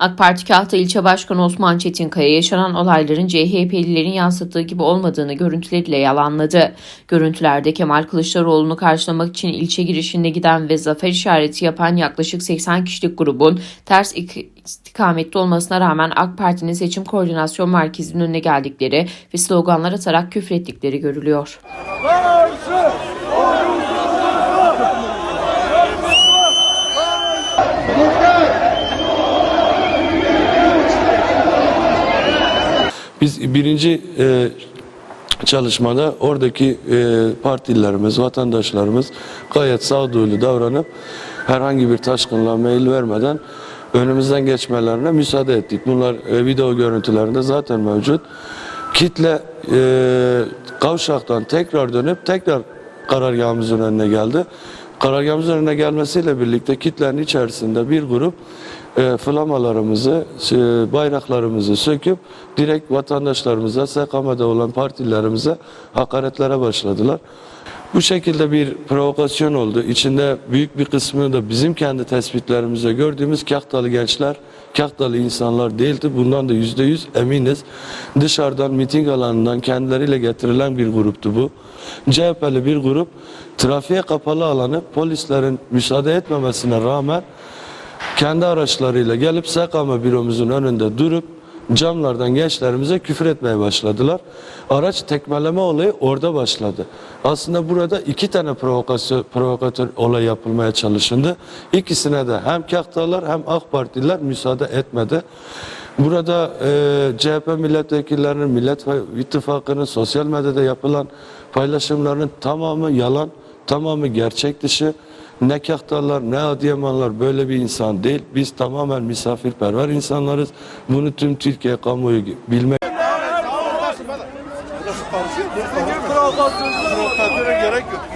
AK Parti Kahta İlçe Başkanı Osman Çetinkaya yaşanan olayların CHP'lilerin yansıttığı gibi olmadığını görüntüleriyle yalanladı. Görüntülerde Kemal Kılıçdaroğlu'nu karşılamak için ilçe girişinde giden ve zafer işareti yapan yaklaşık 80 kişilik grubun ters ik- istikamette olmasına rağmen AK Parti'nin seçim koordinasyon merkezinin önüne geldikleri ve sloganlar atarak küfrettikleri görülüyor. Biz birinci e, çalışmada oradaki e, partililerimiz, vatandaşlarımız gayet sağduyulu davranıp herhangi bir taşkınlığa meyil vermeden önümüzden geçmelerine müsaade ettik. Bunlar e, video görüntülerinde zaten mevcut. Kitle e, kavşaktan tekrar dönüp tekrar karargahımızın önüne geldi. Karargahımızın önüne gelmesiyle birlikte kitlenin içerisinde bir grup e, flamalarımızı, e, bayraklarımızı söküp direkt vatandaşlarımıza, SKM'de olan partilerimize hakaretlere başladılar. Bu şekilde bir provokasyon oldu. İçinde büyük bir kısmını da bizim kendi tespitlerimizde gördüğümüz Kahtalı gençler, Kahtalı insanlar değildi. Bundan da yüzde yüz eminiz. Dışarıdan miting alanından kendileriyle getirilen bir gruptu bu. CHP'li bir grup trafiğe kapalı alanı polislerin müsaade etmemesine rağmen kendi araçlarıyla gelip SKM büromuzun önünde durup camlardan gençlerimize küfür etmeye başladılar. Araç tekmeleme olayı orada başladı. Aslında burada iki tane provokasyon, provokatör olay yapılmaya çalışıldı. İkisine de hem Kahtalar hem AK Partililer müsaade etmedi. Burada e, CHP milletvekillerinin, Millet İttifakı'nın sosyal medyada yapılan paylaşımlarının tamamı yalan, tamamı gerçek dışı. Ne Kahtalar ne Adıyamanlar böyle bir insan değil. Biz tamamen misafirperver insanlarız. Bunu tüm Türkiye kamuoyu bilmek gerek yok.